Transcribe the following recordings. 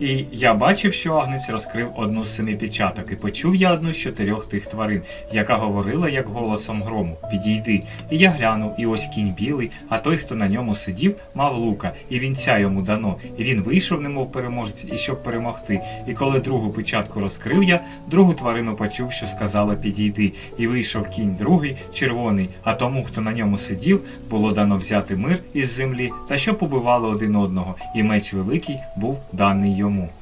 І я бачив, що агнець розкрив одну з семи печаток, і почув я одну з чотирьох тих тварин, яка говорила як голосом грому: Підійди. І я глянув, і ось кінь білий, а той, хто на ньому сидів, мав лука, і вінця йому дано. І він вийшов, немов переможець, і щоб перемогти. І коли другу печатку розкрив я, другу тварину почув, що сказала підійди. І вийшов кінь другий, червоний, а тому, хто на ньому сидів, було дано взяти мир із землі, та що побивали один одного, і меч великий був даний йому йому.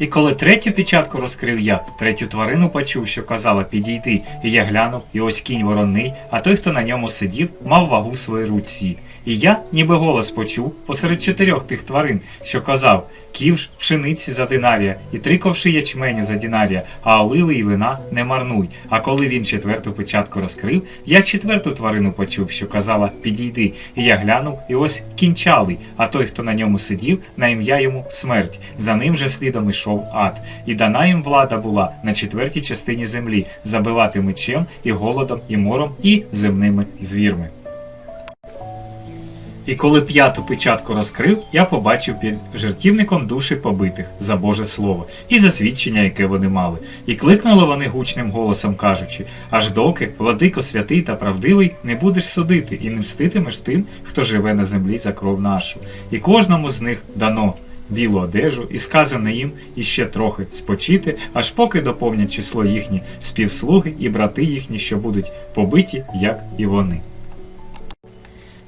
І коли третю печатку розкрив я, третю тварину почув, що казала підійди, і я глянув, і ось кінь воронний, а той, хто на ньому сидів, мав вагу в своїй руці. І я, ніби голос почув посеред чотирьох тих тварин, що казав ківш пшениці за динарія, і три ковши ячменю за динарія, а оливи і вина не марнуй. А коли він четверту печатку розкрив, я четверту тварину почув, що казала підійди, і я глянув, і ось кінчалий, а той, хто на ньому сидів, на ім'я йому смерть. За ним же слідом ішов ад. І дана їм влада була на четвертій частині землі забивати мечем і голодом, і мором, і земними звірми. І коли п'яту печатку розкрив, я побачив під жертівником душі побитих за Боже Слово і за свідчення, яке вони мали. І кликнули вони гучним голосом, кажучи: аж доки, владико святий та правдивий, не будеш судити і не мститимеш тим, хто живе на землі за кров нашу. І кожному з них дано. Білу одежу, і сказано їм іще трохи спочити, аж поки доповнять число їхні співслуги і брати їхні, що будуть побиті, як і вони.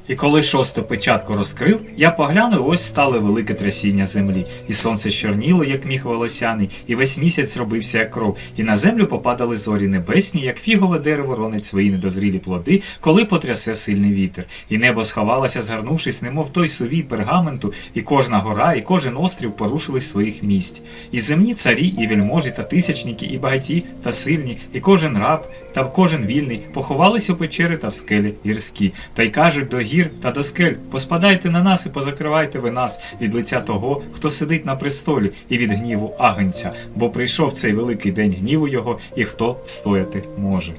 І коли шосту печатку розкрив, я поглянув, ось стало велике трясіння землі, і сонце чорніло, як міх волосяний, і весь місяць робився, як кров, і на землю попадали зорі небесні, як фігове дерево ронить свої недозрілі плоди, коли потрясе сильний вітер. І небо сховалося, згорнувшись, немов той сувій пергаменту, і кожна гора, і кожен острів порушились своїх місць. І земні царі, і вельможі, та тисячники, і багаті, та сильні, і кожен раб, та кожен вільний, поховались у печери та в скелі гірські, та й кажуть до гір та до скель, поспадайте на нас і позакривайте ви нас від лиця того, хто сидить на престолі, і від гніву агенця, бо прийшов цей великий день гніву його, і хто встояти може.